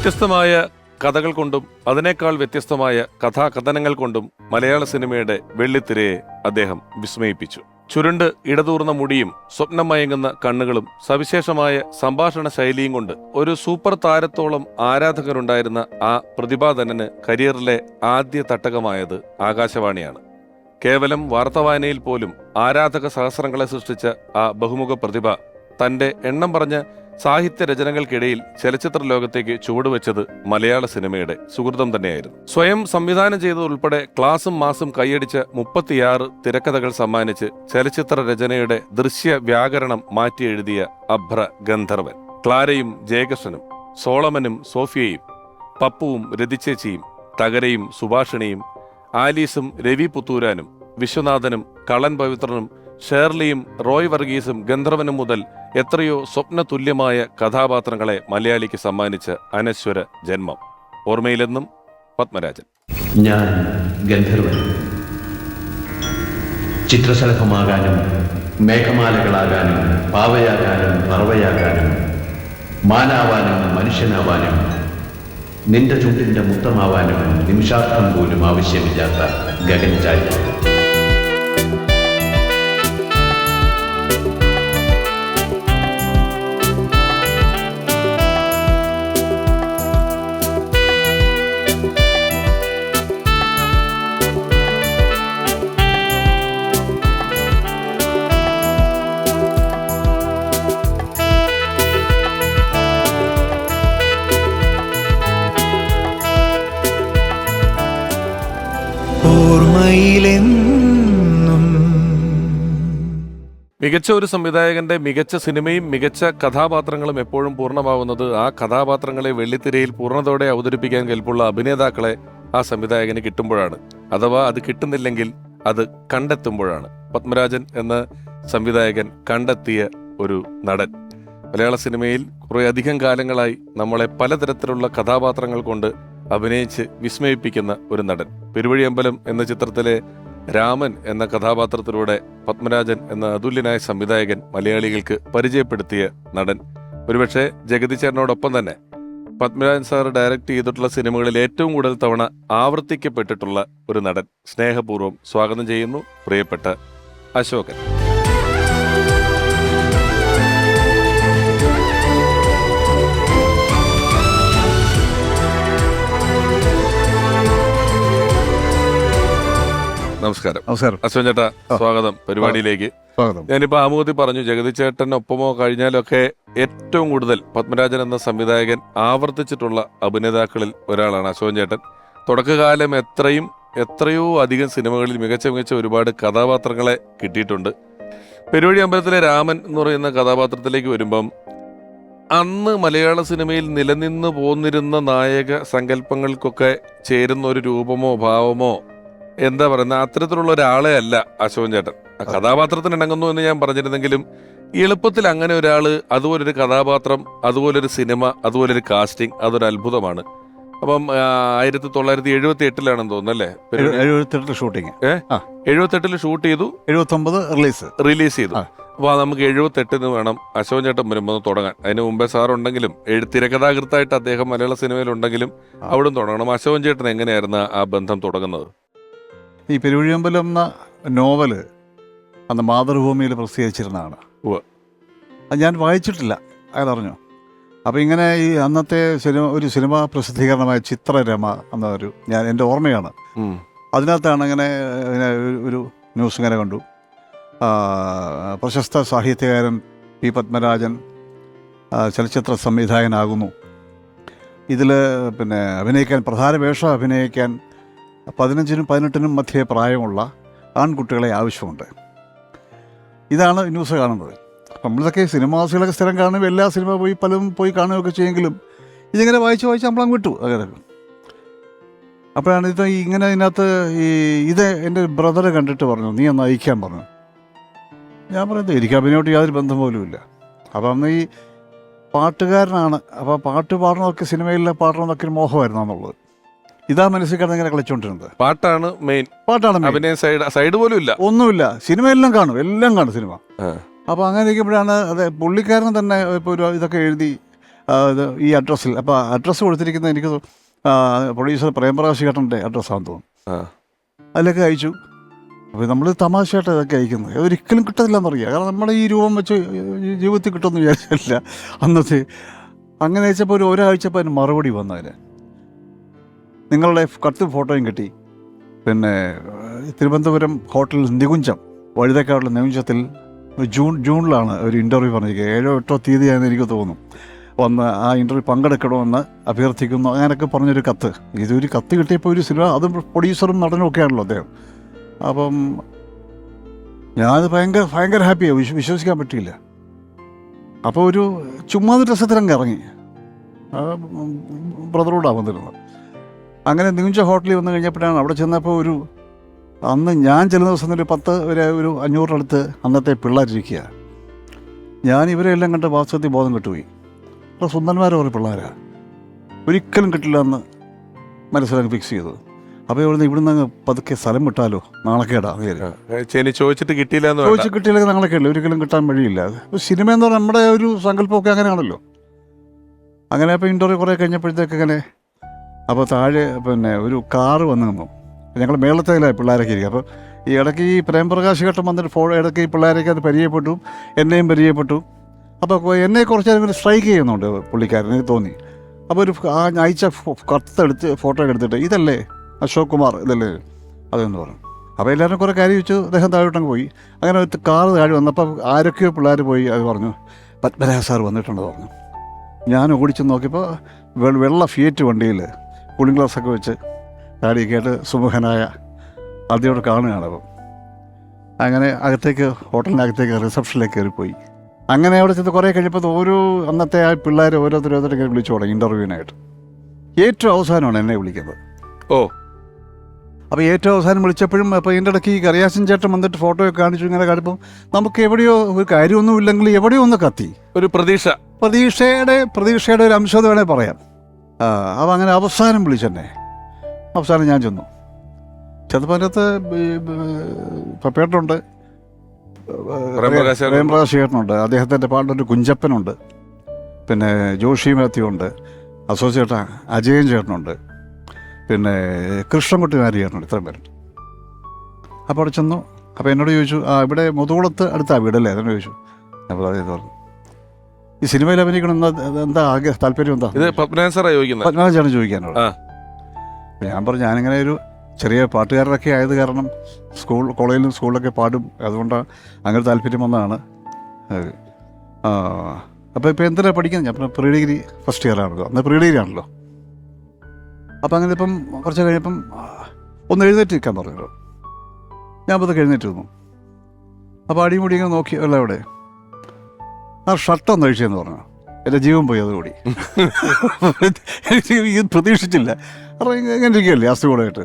വ്യത്യസ്തമായ കഥകൾ കൊണ്ടും അതിനേക്കാൾ വ്യത്യസ്തമായ കഥാകഥനങ്ങൾ കൊണ്ടും മലയാള സിനിമയുടെ വെള്ളിത്തിരയെ അദ്ദേഹം വിസ്മയിപ്പിച്ചു. ചുരുണ്ട് ഇടതൂർന്ന മുടിയും സ്വപ്നം മയങ്ങുന്ന കണ്ണുകളും സവിശേഷമായ സംഭാഷണ ശൈലിയും കൊണ്ട് ഒരു സൂപ്പർ താരത്തോളം ആരാധകരുണ്ടായിരുന്ന ആ പ്രതിഭാധനന് കരിയറിലെ ആദ്യ തട്ടകമായത് ആകാശവാണിയാണ്. കേവലം വാർത്തവായനയിൽ പോലും ആരാധക സഹസ്രങ്ങളെ സൃഷ്ടിച്ച ആ ബഹുമുഖ പ്രതിഭ തന്റെ എണ്ണം പറഞ്ഞ സാഹിത്യ രചനകൾക്കിടയിൽ ചലച്ചിത്ര ലോകത്തേക്ക് ചുവടുവെച്ചത് മലയാള സിനിമയുടെ സുഹൃതം തന്നെയായിരുന്നു. സ്വയം സംവിധാനം ചെയ്തതുൾപ്പെടെ ക്ലാസും മാസും കൈയടിച്ച മുപ്പത്തിയാറ് തിരക്കഥകൾ സമ്മാനിച്ച് ചലച്ചിത്ര രചനയുടെ ദൃശ്യ വ്യാകരണം മാറ്റി എഴുതിയ അഭ്ര ഗന്ധർവൻ ക്ലാരയും ജയകൃഷ്ണനും സോളമനും സോഫിയയും പപ്പുവും രതിച്ചേച്ചിയും തകരയും സുഭാഷിണിയും ആലീസും രവി പുത്തൂരാനും വിശ്വനാഥനും കളൻ പവിത്രനും ഷേർലിയും റോയ് വർഗീസും ഗന്ധർവനും മുതൽ എത്രയോ സ്വപ്ന തുല്യമായ കഥാപാത്രങ്ങളെ മലയാളിക്ക് സമ്മാനിച്ച അനശ്വര ജന്മം. ഓർമ്മയിലെന്നും പത്മരാജൻ. ഞാൻ ഗന്ധർവൻ. ചിത്രശലഭമാകാനും മേഘമാലകളാകാനും പാവയാകാനും പറവയാകാനും മാനാവാനും മനുഷ്യനാവാനും നിന്റെ ചുണ്ടിന്റെ മുത്തമാവാനും നിമിഷാർത്ഥം പോലും ആവശ്യമില്ലാത്ത ഗഗൻചാരി. ഓർമ്മയിലെന്നും മികച്ച ഒരു സംവിധായകന്റെ മികച്ച സിനിമയും മികച്ച കഥാപാത്രങ്ങളും എപ്പോഴും പൂർണമാവുന്നത് ആ കഥാപാത്രങ്ങളെ വെള്ളിത്തിരയിൽ പൂർണതയോടെ അവതരിപ്പിക്കാൻ കെൽപ്പുള്ള അഭിനേതാക്കളെ ആ സംവിധായകന് കിട്ടുമ്പോഴാണ്. അഥവാ അത് കിട്ടുന്നില്ലെങ്കിൽ അത് കണ്ടെത്തുമ്പോഴാണ്. പത്മരാജൻ എന്ന സംവിധായകൻ കണ്ടെത്തിയ ഒരു നടൻ. മലയാള സിനിമയിൽ കുറേ അധികം കാലങ്ങളായി നമ്മളെ പലതരത്തിലുള്ള കഥാപാത്രങ്ങൾ കൊണ്ട് അഭിനയിച്ച് വിസ്മയിപ്പിക്കുന്ന ഒരു നടൻ. പെരുവഴിയമ്പലം എന്ന ചിത്രത്തിലെ രാമൻ എന്ന കഥാപാത്രത്തിലൂടെ പത്മരാജൻ എന്ന അതുല്യനായ സംവിധായകൻ മലയാളികൾക്ക് പരിചയപ്പെടുത്തിയ നടൻ. ഒരുപക്ഷെ ജഗതി ചേട്ടനോടൊപ്പം തന്നെ. പത്മരാജൻ സാർ ഡയറക്റ്റ് ചെയ്തിട്ടുള്ള സിനിമകളിൽ ഏറ്റവും കൂടുതൽ തവണ ആവർത്തിക്കപ്പെട്ടിട്ടുള്ള ഒരു നടൻ. സ്നേഹപൂർവം സ്വാഗതം ചെയ്യുന്നു പ്രിയപ്പെട്ട അശോകൻ. നമസ്കാരം. നമസ്കാരം. അശ്വൻ ചേട്ടാ സ്വാഗതം പരിപാടിയിലേക്ക്. സ്വാഗതം. ഞാനിപ്പോ ആമുഖത്തിൽ പറഞ്ഞു ജഗതി ചേട്ടനൊപ്പമോ കഴിഞ്ഞാലൊക്കെ ഏറ്റവും കൂടുതൽ പത്മരാജൻ എന്ന സംവിധായകൻ ആവർത്തിച്ചിട്ടുള്ള അഭിനേതാക്കളിൽ ഒരാളാണ് അശോകൻ ചേട്ടൻ. തുടക്കകാലം എത്രയും എത്രയോ അധികം സിനിമകളിൽ മികച്ച മികച്ച ഒരുപാട് കഥാപാത്രങ്ങളെ കിട്ടിയിട്ടുണ്ട്. പെരുവഴി അമ്പലത്തിലെ രാമൻ എന്ന് പറയുന്ന കഥാപാത്രത്തിലേക്ക് വരുമ്പം അന്ന് മലയാള സിനിമയിൽ നിലനിന്ന് പോന്നിരുന്ന നായക സങ്കല്പങ്ങൾക്കൊക്കെ ചേരുന്ന ഒരു രൂപമോ ഭാവമോ എന്താ പറയുന്ന അത്തരത്തിലുള്ള ഒരാളെ അല്ല അശോകൻ ചേട്ടൻ. കഥാപാത്രത്തിന് ഇണങ്ങുന്നു എന്ന് ഞാൻ പറഞ്ഞിരുന്നെങ്കിലും എളുപ്പത്തിൽ അങ്ങനെ ഒരാൾ അതുപോലൊരു കഥാപാത്രം അതുപോലൊരു സിനിമ അതുപോലൊരു കാസ്റ്റിംഗ് അതൊരു അത്ഭുതമാണ്. അപ്പം ആയിരത്തി തൊള്ളായിരത്തി എഴുപത്തി എട്ടിലാണെന്ന് തോന്നുന്നു അല്ലേ? എഴുപത്തെട്ടിൽ ഷൂട്ടിംഗ് ഷൂട്ട് ചെയ്തു എഴുപത്തി ഒമ്പത് റിലീസ് റിലീസ് ചെയ്തു. അപ്പോൾ അപ്പൊ നമുക്ക് എഴുപത്തെട്ടിന് വേണം അശോകൻ ചേട്ടൻ വരുമ്പോൾ തുടങ്ങാൻ. അതിന് മുമ്പേ സാർ ഉണ്ടെങ്കിലും തിരക്കഥാകൃത്തായിട്ട് അദ്ദേഹം മലയാള സിനിമയിൽ ഉണ്ടെങ്കിലും അവിടെ തുടങ്ങണം. അശോകൻ ചേട്ടൻ എങ്ങനെയായിരുന്നു ആ ബന്ധം തുടങ്ങുന്നത്? ഈ പെരുവഴിയമ്പലം എന്ന നോവൽ അന്ന് മാതൃഭൂമിയിൽ പ്രസിദ്ധീകരിച്ചിരുന്നതാണ്. അത് ഞാൻ വായിച്ചിട്ടില്ല അയാളറിഞ്ഞു? അപ്പോൾ ഇങ്ങനെ ഈ അന്നത്തെ സിനിമ ഒരു സിനിമ പ്രസിദ്ധീകരണമായ ചിത്രരമ എന്നൊരു ഞാൻ എന്റെ ഓർമ്മയാണ്. അതിനകത്താണ് ഇങ്ങനെ ഇങ്ങനെ ഒരു ന്യൂസ് ഇങ്ങനെ കണ്ടു. പ്രശസ്ത സാഹിത്യകാരൻ പി പത്മരാജൻ ചലച്ചിത്ര സംവിധായകനാകുന്നു. ഇതിൽ പിന്നെ അഭിനയിക്കാൻ പ്രധാന വേഷം അഭിനയിക്കാൻ പതിനഞ്ചിനും പതിനെട്ടിനും മധ്യേ പ്രായമുള്ള ആൺകുട്ടികളെ ആവശ്യമുണ്ട്. ഇതാണ് ന്യൂസ് കാണുന്നത്. നമ്മളിതൊക്കെ സിനിമാസികളൊക്കെ സ്ഥിരം കാണുമ്പോൾ എല്ലാ സിനിമ പോയി പലതും പോയി കാണുകയൊക്കെ ചെയ്യുമെങ്കിലും ഇതിങ്ങനെ വായിച്ച് വായിച്ച് നമ്മളങ്ങ് വിട്ടു അങ്ങനെ. അപ്പോഴാണ് ഇത് ഇങ്ങനെ ഇതിനകത്ത് ഈ ഇത് എന്റെ ബ്രദറെ കണ്ടിട്ട് പറഞ്ഞു നീ ഒന്ന് അയക്കാൻ പറഞ്ഞു. ഞാൻ പറയുന്നത് എനിക്ക് അഭിനയോട്ട് യാതൊരു ബന്ധം പോലും ഇല്ല. അപ്പം അന്ന് ഈ പാട്ടുകാരനാണ് അപ്പോൾ പാട്ട് പാടണമൊക്കെ സിനിമയിലെ പാടണമെന്നൊക്കെ ഒരു മോഹമായിരുന്നു എന്നുള്ളത് ഇതാ മനസ്സിൽ കിടന്ന് ഇങ്ങനെ കളിച്ചുകൊണ്ടിരുന്നത് പാട്ടാണ് മെയിൻ പാട്ടാണ് main. അഭിനയം സൈഡ് സൈഡ് പോലും ഇല്ല ഒന്നുമില്ല. സിനിമ എല്ലാം കാണും. എല്ലാം കാണും സിനിമ. അപ്പോൾ അങ്ങനെ ഇരിക്കുമ്പോഴാണ് അതെ പുള്ളിക്കാരൻ തന്നെ ഇപ്പോൾ ഒരു ഇതൊക്കെ എഴുതി ആ, ഇത് ഈ അഡ്രസ്സിൽ അപ്പോൾ അഡ്രസ്സ് കൊടുത്തിരിക്കുന്ന എനിക്ക് തോ- ആ, പ്രൊഡ്യൂസർ പ്രേമപ്രകാശ് ചേട്ടന്റെ അഡ്രസ്സാണെന്ന് തോന്നുന്നു. അതിലൊക്കെ അയച്ചു. അപ്പോൾ നമ്മൾ തമാശയായിട്ട് ഇതൊക്കെ അയക്കുന്നത് ഒരിക്കലും കിട്ടത്തില്ലെന്ന് പറയുക കാരണം നമ്മുടെ ഈ രൂപം വെച്ച് ഈ ജീവിതത്തിൽ കിട്ടുമെന്ന് വിചാരിച്ചില്ല അന്നത്തെ അങ്ങനെ അയച്ചപ്പോൾ ഒരു ഒരാഴ്ചപ്പോൾ അതിന് മറുപടി വന്നതിന് നിങ്ങളുടെ കത്ത് ഫോട്ടോയും കിട്ടി. പിന്നെ തിരുവനന്തപുരം ഹോട്ടൽ നികുഞ്ചം വഴുതക്കാടുള്ള നികുഞ്ചത്തിൽ ജൂൺ ജൂണിലാണ് ഒരു ഇന്റർവ്യൂ പറഞ്ഞിരിക്കുന്നത്. ഏഴോ എട്ടോ തീയതിയാണെന്ന് എനിക്ക് തോന്നുന്നു. വന്ന് ആ ഇന്റർവ്യൂ പങ്കെടുക്കണമെന്ന് അഭ്യർത്ഥിക്കുന്നു. അങ്ങനെയൊക്കെ പറഞ്ഞൊരു കത്ത്. ഇതൊരു കത്ത് കിട്ടിയപ്പോൾ ഒരു സിനിമ അതും പ്രൊഡ്യൂസറും നടനും ഒക്കെ ആണല്ലോ അദ്ദേഹം. അപ്പം ഞാനത് ഭയങ്കര ഭയങ്കര ഹാപ്പിയാണ് വിശ്വ വിശ്വസിക്കാൻ പറ്റിയില്ല. അപ്പോൾ ഒരു ചുമ്മാതെ രസത്തിലങ്ങ് ഇറങ്ങി. ബ്രദറോടാണ് വന്നിരുന്നത് അങ്ങനെ നികുഞ്ച ഹോട്ടലിൽ വന്നു കഴിഞ്ഞപ്പോഴാണ് അവിടെ ചെന്നപ്പോൾ ഒരു അന്ന് ഞാൻ ചില ദിവസം ഒരു പത്ത് ഒരു ഒരു അഞ്ഞൂറിനടുത്ത് അന്നത്തെ പിള്ളേരിരിക്കുക. ഞാൻ ഇവരെല്ലാം കണ്ട് വാസ്തവത്തിൽ ബോധം കിട്ടുപോയി. അത്ര സുന്ദരന്മാരെ ഒരു പിള്ളേരാണ് ഒരിക്കലും കിട്ടില്ല എന്ന് മനസ്സിലാക്കി ഫിക്സ് ചെയ്തു. അപ്പോൾ ഇവിടുന്ന് ഇവിടുന്ന് അങ്ങ് പതുക്കെ സ്ഥലം വിട്ടാലോ? നാളക്കേടാ ചോദിച്ചിട്ട് കിട്ടിയില്ല ചോദിച്ചു കിട്ടിയില്ല നാണക്കേടില്ല ഒരിക്കലും കിട്ടാൻ വഴിയില്ല. സിനിമ എന്ന് പറഞ്ഞാൽ നമ്മുടെ ഒരു സങ്കല്പമൊക്കെ അങ്ങനെയാണല്ലോ. അങ്ങനെ അപ്പോൾ ഇന്റർവ്യൂ കുറേ കഴിഞ്ഞപ്പോഴത്തേക്ക് അങ്ങനെ അപ്പോൾ താഴെ പിന്നെ ഒരു കാറ് വന്ന് നിന്നു. ഞങ്ങൾ മേളത്തേലായി പിള്ളേരൊക്കെ ഇരിക്കുക അപ്പോൾ ഈ ഇടയ്ക്ക് ഈ പ്രേംപ്രകാശ് ഘട്ടം വന്നിട്ട് ഫോ ഇടയ്ക്ക് ഈ പിള്ളേരൊക്കെ അത് പരിചയപ്പെട്ടു. എന്നെയും പരിചയപ്പെട്ടു. അപ്പോൾ എന്നെ കുറച്ച് നേരം സ്ട്രൈക്ക് ചെയ്യുന്നുണ്ട് പുള്ളിക്കാരൻ എനിക്ക് തോന്നി. അപ്പോൾ ഒരു ആ അയച്ച കത്തെടുത്ത് ഫോട്ടോ എടുത്തിട്ട് ഇതല്ലേ അശോക് കുമാർ ഇതല്ലേ അതെന്ന് പറഞ്ഞു. അപ്പോൾ എല്ലാവരും കുറേ കാര്യം വെച്ചു അദ്ദേഹം താഴോട്ടങ്ങ് പോയി. അങ്ങനെ ഒരു കാറ് താഴെ വന്നപ്പോൾ ആരൊക്കെയോ പിള്ളേർ പോയി അത് പറഞ്ഞു. പത്മരാജ സാർ വന്നിട്ടുണ്ടെന്ന് പറഞ്ഞു. ഞാൻ ഓടിച്ച് നോക്കിയപ്പോൾ വെള്ള ഫിയറ്റ് വണ്ടിയിൽ കൂളിംഗ് ഗ്ലാസ് ഒക്കെ വെച്ച് താടിയൊക്കെ ആയിട്ട് സുമുഖനായ ആദ്യയോട് കാണുകയാണ് അപ്പം. അങ്ങനെ അകത്തേക്ക് ഹോട്ടലിനകത്തേക്ക് റിസപ്ഷനിലേക്ക് കയറിപ്പോയി. അങ്ങനെ അവിടെ ചെന്ന് കുറേ കഴിഞ്ഞപ്പോൾ ഓരോ അന്നത്തെ ആ പിള്ളേർ ഓരോരുത്തർ ഓരോരുത്തരെ വിളിച്ചു തുടങ്ങി ഇന്റർവ്യൂവിനായിട്ട്. ഏറ്റവും അവസാനമാണ് എന്നെ വിളിക്കുന്നത്. ഓ. അപ്പോൾ ഏറ്റവും അവസാനം വിളിച്ചപ്പോഴും അപ്പോൾ ഇതിന്റെ ഇടയ്ക്ക് ഈ കറിയാസൻ ചേട്ടൻ വന്നിട്ട് ഫോട്ടോയൊക്കെ കാണിച്ചു ഇങ്ങനെ കാണിപ്പം നമുക്ക് എവിടെയോ ഒരു കാര്യമൊന്നും ഇല്ലെങ്കിൽ എവിടെയോ ഒന്ന് കത്തി. ഒരു പ്രതീക്ഷ. പ്രതീക്ഷയുടെ പ്രതീക്ഷയുടെ ഒരു അംശം വേണേൽ പറയാം. അപ്പോൾ അങ്ങനെ അവസാനം വിളിച്ചെന്നെ അവസാനം ഞാൻ ചെന്നു. ചെന്നപ്പോൾ അതിനകത്ത് പപ്പേട്ടനുണ്ട്. പ്രേംപ്രകാശ് ഏട്ടനുണ്ട് ചേട്ടനുണ്ട്. അദ്ദേഹത്തിന്റെ പാട്ടൊരു കുഞ്ചപ്പനുണ്ട്. പിന്നെ ജോഷി മാത്യു ഉണ്ട് അസോസിയേറ്റ് അജയൻ ചേട്ടനുണ്ട്. പിന്നെ കൃഷ്ണൻകുട്ടി നാരി ചേട്ടനുണ്ട്. ഇത്രയും പേരുണ്ട്. അപ്പോൾ അവിടെ ചെന്നു. അപ്പോൾ എന്നോട് ചോദിച്ചു ആ ഇവിടെ മുതുകുളത്ത് അടുത്താ വീടല്ലേ അതിനോട് ചോദിച്ചു. അപ്പോൾ അതേ പറഞ്ഞു. ഈ സിനിമയിൽ അഭിനയിക്കണം എന്താ എന്താ ആകെ താല്പര്യം എന്താ? ഇത് പത്മനാഭൻ സാറാ ചോദിക്കുന്നത് പത്മനാഭൻ സാറിന് ചോദിക്കാനുള്ളത് ഞാൻ പറഞ്ഞു ഞാനിങ്ങനെ ഒരു ചെറിയ പാട്ടുകാരനൊക്കെ ആയത് കാരണം സ്കൂൾ കോളേജിലും സ്കൂളിലൊക്കെ പാടും. അതുകൊണ്ടാണ് അങ്ങനെ താല്പര്യം വന്നതാണ്. ആ. അപ്പോൾ ഇപ്പോൾ എന്തിനാണ് പഠിക്കുന്നത്? ഞാൻ പ്രീ ഡിഗ്രി ഫസ്റ്റ് ഇയർ ആണല്ലോ. അന്ന് പ്രീ ഡിഗ്രി ആണല്ലോ. അപ്പം അങ്ങനെ ഇപ്പം കുറച്ച് കഴിഞ്ഞപ്പം ഒന്ന് എഴുന്നേറ്റ് നിൽക്കാൻ പറഞ്ഞു ഞാൻ അപ്പോൾ എഴുന്നേറ്റ് വന്നു. അപ്പോൾ അടിമുടി ഇങ്ങനെ നോക്കി അല്ല അവിടെ ആ ഷർട്ട് ഒന്ന് അഴിച്ചെന്ന് പറഞ്ഞു. എന്റെ ജീവൻ പോയി അതുകൂടി. ഇത് പ്രതീക്ഷിച്ചില്ല. കാരണം ഇങ്ങ- ഇങ്ങനെ ഇരിക്കുകയല്ലേ അസുഖമായിട്ട്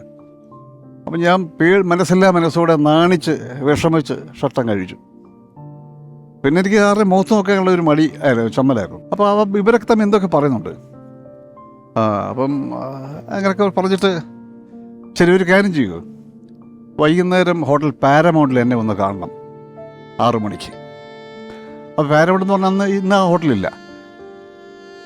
അപ്പം ഞാൻ പേ മനസ്സില്ലാ മനസ്സോടെ നാണിച്ച് വിഷമിച്ച് ഷർട്ടം കഴിച്ചു പിന്നെ എനിക്ക് ആരുടെ മുഖത്ത് നോക്കാനുള്ള ഒരു മടി ആയിരുന്നു ചമ്മലായിരുന്നു. അപ്പോൾ അവ ഇവരൊക്കെ തമ്മിൽ എന്തൊക്കെ പറയുന്നുണ്ട്? ആ അപ്പം അങ്ങനെയൊക്കെ പറഞ്ഞിട്ട് ശരി ഒരു കാര്യം ചെയ്യൂ വൈകുന്നേരം ഹോട്ടൽ പാരമൗണ്ടിൽ എന്നെ ഒന്ന് കാണണം. ആറു മണിക്ക്. അപ്പോൾ എവിടെ എന്ന് പറഞ്ഞാൽ ഇന്ന് ആ ഹോട്ടലില്ല.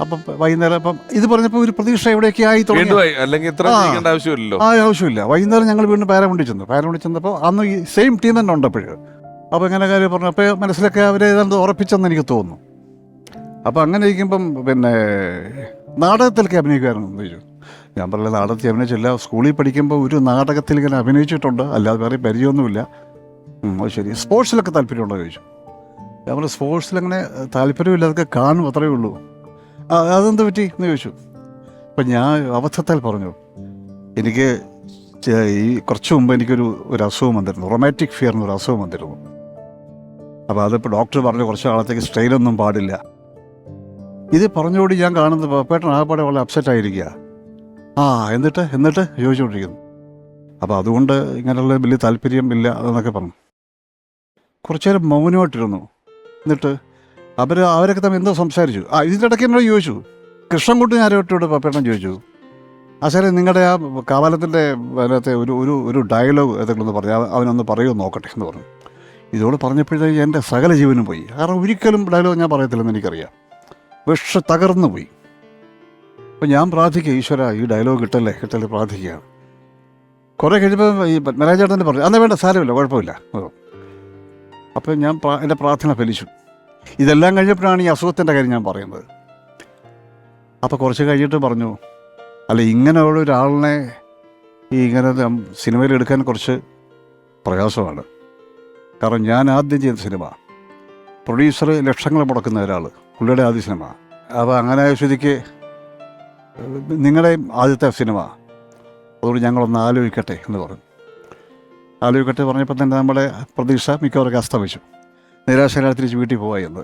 അപ്പം വൈകുന്നേരം അപ്പം ഇത് പറഞ്ഞപ്പോൾ ഒരു പ്രതീക്ഷ എവിടെയൊക്കെ ആയി തുടങ്ങി. അല്ലെങ്കിൽ ഇത്ര. ആവശ്യമില്ലല്ലോ. ആ ആവശ്യമില്ല. വൈകുന്നേരം ഞങ്ങൾ വീണ്ടും പാരമുണ്ടി ചെന്നു. പാരമുണ്ടി ചെന്നപ്പോൾ അന്ന് ഈ സെയിം ടീം തന്നെ ഉണ്ട് അപ്പോഴും അപ്പോൾ ഇങ്ങനെ കാര്യം പറഞ്ഞു. അപ്പോൾ മനസ്സിലൊക്കെ അവരെ ഏതാണ്ട് ഉറപ്പിച്ചെന്ന് എനിക്ക് തോന്നുന്നു. അപ്പോൾ അങ്ങനെ ഇരിക്കുമ്പം പിന്നെ നാടകത്തിലൊക്കെ അഭിനയിക്കുമായിരുന്നു എന്ന് ചോദിച്ചു ഞാൻ പറഞ്ഞ നാടകത്തിൽ അഭിനയിച്ചില്ല. സ്കൂളിൽ പഠിക്കുമ്പോൾ ഒരു നാടകത്തിൽ ഇങ്ങനെ അഭിനയിച്ചിട്ടുണ്ട്. അല്ലാതെ വേറെ പരിചയമൊന്നുമില്ല. ശരി. സ്പോർട്സിലൊക്കെ താല്പര്യമുണ്ടോ ചോദിച്ചു. ഞാൻ സ്പോർട്സിൽ അങ്ങനെ താല്പര്യമില്ലാതൊക്കെ കാണും അത്രയേ ഉള്ളൂ. അതെന്ത് പറ്റി എന്ന് ചോദിച്ചു. അപ്പം ഞാൻ അബദ്ധത്താൽ പറഞ്ഞു. എനിക്ക് ഈ കുറച്ച് മുമ്പ് എനിക്കൊരു ഒരു അസുഖം വന്നിരുന്നു. റൊമാറ്റിക് ഫിയർ എന്നൊരു അസുഖം വന്നിരുന്നു. അപ്പോൾ അതിപ്പോൾ ഡോക്ടർ പറഞ്ഞു കുറച്ച് കാലത്തേക്ക് സ്ട്രെയിനൊന്നും പാടില്ല. ഇത് പറഞ്ഞുകൂടി ഞാൻ കാണുന്നത് പേട്ടൻ ആകപ്പാടെ വളരെ അപ്സെറ്റ് ആയിരിക്കുക. ആ എന്നിട്ട് എന്നിട്ട് ചോദിച്ചുകൊണ്ടിരിക്കുന്നു അപ്പോൾ അതുകൊണ്ട് ഇങ്ങനെയുള്ള വലിയ താല്പര്യം ഇല്ല എന്നൊക്കെ പറഞ്ഞു. കുറച്ചേരം മൗനമായിട്ടിരുന്നു. എന്നിട്ട് അവർ അവരൊക്കെ തമ്മിൽ എന്തോ സംസാരിച്ചു. ആ ഇതിന്റെ ഇടയ്ക്ക് എന്നോട് ചോദിച്ചു. കൃഷ്ണൻകുട്ടി ആരോട്ടോട് പപ്പേട്ടൻ ചോദിച്ചു. ആ സാറേ നിങ്ങളുടെ ആ കാവാലത്തിന്റെ അതിനകത്തെ ഒരു ഒരു ഒരു ഡയലോഗ് ഏതെങ്കിലും ഒന്ന് പറഞ്ഞാൽ അവ- അവനൊന്ന് പറയുമോ നോക്കട്ടെ എന്ന് പറഞ്ഞു. ഇതോട് പറഞ്ഞപ്പോഴത്തേക്ക് എന്റെ സകല ജീവനും പോയി. കാരണം ഒരിക്കലും ഡയലോഗ് ഞാൻ പറയത്തില്ലെന്ന് എനിക്കറിയാം. വിഷ തകർന്നു പോയി. അപ്പം ഞാൻ പ്രാർത്ഥിക്കുക ഈശ്വര ഈ ഡയലോഗ് കിട്ടല്ലേ കിട്ടല്ലേ പ്രാർത്ഥിക്കുകയാണ് കുറേ കഴിയുമ്പോൾ ഈ പത്മരാജേട്ടന്റെ പറഞ്ഞു അന്നേ വേണ്ട സാരമില്ല കുഴപ്പമില്ല. അപ്പോൾ ഞാൻ എന്റെ പ്രാർത്ഥന ഫലിച്ചു. ഇതെല്ലാം കഴിഞ്ഞപ്പോഴാണ് ഈ അസുഖത്തിന്റെ കാര്യം ഞാൻ പറയുന്നത്. അപ്പോൾ കുറച്ച് കഴിഞ്ഞിട്ട് പറഞ്ഞു അല്ല ഇങ്ങനെ ഇങ്ങനെയുള്ള ഒരാളിനെ ഈ ഇങ്ങനെ സിനിമയിൽ എടുക്കാൻ കുറച്ച് പ്രയാസമാണ്. കാരണം ഞാൻ ആദ്യം ചെയ്ത സിനിമ പ്രൊഡ്യൂസർ ലക്ഷങ്ങൾ മുടക്കുന്ന ഒരാൾ പുള്ളിയുടെ ആദ്യ സിനിമ. അപ്പോൾ അങ്ങനെ സ്ഥിതിക്ക് നിങ്ങളുടെ ആദ്യത്തെ സിനിമ. അതുകൊണ്ട് ഞങ്ങളൊന്ന് ആലോചിക്കട്ടെ എന്ന് പറഞ്ഞു. ആലോചിക്കട്ടെ പറഞ്ഞപ്പോൾ തന്നെ നമ്മളെ പ്രതീക്ഷ മിക്കവർക്ക് അസ്തമിച്ചു. നിരാശയിലാണ് തിരിച്ച് വീട്ടിൽ എന്ന്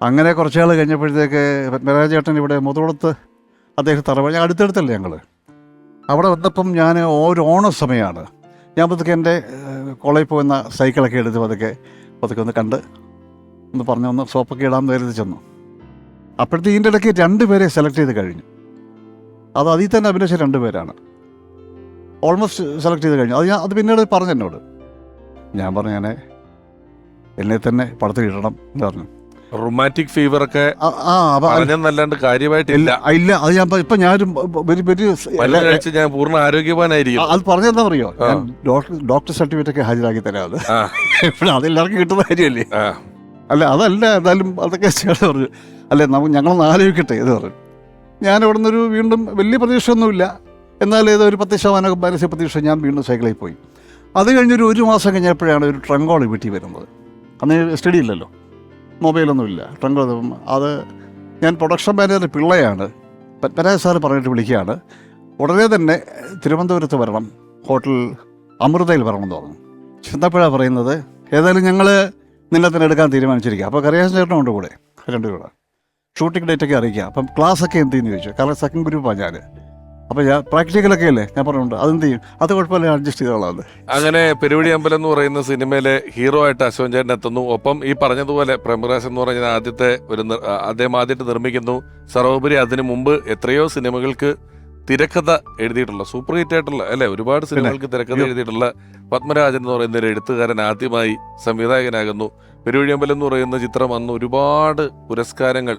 അങ്ങനെ കുറച്ച് നാൾ കഴിഞ്ഞപ്പോഴത്തേക്ക് പത്മരാജേട്ടൻ ഇവിടെ മുതോളത്ത് അദ്ദേഹം തറവാട് അടുത്തടുത്തല്ലേ ഞങ്ങൾ അവിടെ വന്നപ്പം ഞാൻ ഒരു ഓണ സമയമാണ്. ഞാൻ പതുക്കെ എന്റെ കോളേജിൽ പോകുന്ന സൈക്കിളൊക്കെ എടുത്ത് പതുക്കെ പതുക്കെ ഒന്ന് കണ്ട് ഒന്ന് പറഞ്ഞു ഒന്ന് സോപ്പൊക്കെ ഇടാൻ കരുതി ചെന്നു. അപ്പോഴത്തെ ഇതിന്റെ ഇടയ്ക്ക് രണ്ട് പേരെ സെലക്ട് ചെയ്ത് കഴിഞ്ഞു. അത് അതിൽ തന്നെ അഭിനയിച്ച രണ്ട് പേരാണ്. ഓൾമോസ്റ്റ് സെലക്ട് ചെയ്ത് കഴിഞ്ഞു. അത് ഞാൻ അത് പിന്നീട് പറഞ്ഞു എന്നോട്. ഞാൻ പറഞ്ഞു ഞാൻ എന്നെ തന്നെ പടത്തിൽ ഇടണം എന്ന് പറഞ്ഞു. റൊമാറ്റിക് ഫീവർ ഒക്കെ ആ, കാര്യമായിട്ട് ഇല്ല. ഇല്ല അത് ഞാൻ ഇപ്പൊ- ഞാനൊരു പല കഴിച്ച് ഞാൻ പൂർണ ആരോഗ്യവാനായിരിക്കും അത് പറഞ്ഞെന്താ പറയോ. ഞാൻ ഡോക്ടർ ഡോക്ടർ സർട്ടിഫിക്കറ്റ് ഒക്കെ ഹാജരാക്കി തരാം അത്. അതെല്ലാവർക്കും കിട്ടുന്ന കാര്യമല്ലേ? അല്ല അതല്ല എന്തായാലും അതൊക്കെ ചേട്ടൻ പറഞ്ഞു. അല്ലേ നമുക്ക് ഞങ്ങളൊന്ന് ആലോചിക്കട്ടെ എന്ന് പറഞ്ഞു. ഞാൻ അവിടെ നിന്നൊരു വീണ്ടും വലിയ പ്രതീക്ഷയൊന്നുമില്ല. എന്നാൽ ഏതോ ഒരു പത്ത് ശതമാനം പരസ്യ പ്രതീക്ഷ ഞാൻ വീണ്ടും സൈക്കിളിൽ പോയി. അത് കഴിഞ്ഞൊരു ഒരു മാസം കഴിഞ്ഞപ്പോഴാണ് ഒരു ട്രങ്കോൾ വീട്ടിൽ വരുന്നത്. അന്ന് സ്റ്റഡി ഇല്ലല്ലോ. മൊബൈലൊന്നുമില്ല ട്രങ്കോൾ അത് ഞാൻ പ്രൊഡക്ഷൻ മാനേജർ പിള്ളയാണ്. പത്മരാജ സാറ് പറഞ്ഞിട്ട് വിളിക്കുകയാണ്. ഉടനെ തന്നെ തിരുവനന്തപുരത്ത് വരണം. ഹോട്ടൽ അമൃതയിൽ വരണം എന്ന് പറഞ്ഞു. ചിന്തപ്പുഴ പറയുന്നത് ഏതായാലും ഞങ്ങൾ നിന്നെ തന്നെ എടുക്കാൻ തീരുമാനിച്ചിരിക്കുക അപ്പോൾ കറിയാസൻ ചേട്ടനുണ്ട് കൂടെ. രണ്ടുപേരുടെ ഷൂട്ടിംഗ് ഡേറ്റൊക്കെ അറിയിക്കുക അപ്പം ക്ലാസ്സൊക്കെ എന്ത് ചെയ്യുന്നു ചോദിച്ചു? കാരണം സെക്കൻഡ് ഗ്രൂപ്പാണ് ഞാൻ അപ്പോൾ ഞാൻ പ്രാക്ടിക്കലൊക്കെ അല്ലേ? ഞാൻ പറഞ്ഞിട്ടുണ്ട് അതെന്ത് ചെയ്യും? അത് കുഴപ്പമില്ല അഡ്ജസ്റ്റ് ചെയ്തോളാം അത്. അങ്ങനെ പെരുവഴി അമ്പലം എന്ന് പറയുന്ന സിനിമയിലെ ഹീറോ ആയിട്ട് അശോകൻ ചേട്ടൻ എത്തുന്നു. ഒപ്പം ഈ പറഞ്ഞതുപോലെ പ്രേമരാജ് എന്ന് പറഞ്ഞ ആദ്യത്തെ ഒരു അദ്ദേഹം ആദ്യമായിട്ട് നിർമ്മിക്കുന്നു. സർവോപരി അതിനു മുമ്പ് എത്രയോ സിനിമകൾക്ക് തിരക്കഥ എഴുതിയിട്ടുള്ള സൂപ്പർ ഹിറ്റ് ആയിട്ടുള്ള അല്ലെ? ഒരുപാട് സിനിമകൾക്ക് തിരക്കഥ എഴുതിയിട്ടുള്ള പത്മരാജൻ എന്ന് പറയുന്ന ഒരു എഴുത്തുകാരൻ ആദ്യമായി സംവിധായകനാകുന്നു. പെരുവഴി അമ്പലം എന്ന് പറയുന്ന ചിത്രം അന്ന് ഒരുപാട് പുരസ്കാരങ്ങൾ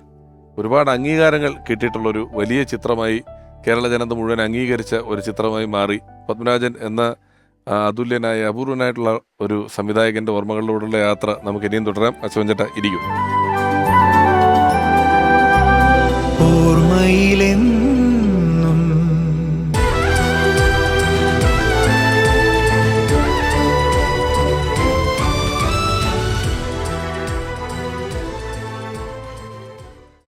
ഒരുപാട് അംഗീകാരങ്ങൾ കിട്ടിയിട്ടുള്ള ഒരു വലിയ ചിത്രമായി കേരള ജനത മുഴുവൻ അംഗീകരിച്ച ഒരു ചിത്രമായി മാറി. പത്മരാജൻ എന്ന അതുല്യനായ അപൂർവനായിട്ടുള്ള ഒരു സംവിധായകന്റെ ഓർമ്മകളിലൂടെയുള്ള യാത്ര നമുക്ക് ഇനിയും തുടരാം. ചേട്ടാ ഇരിക്കും. ഓർമ്മയിലെന്നും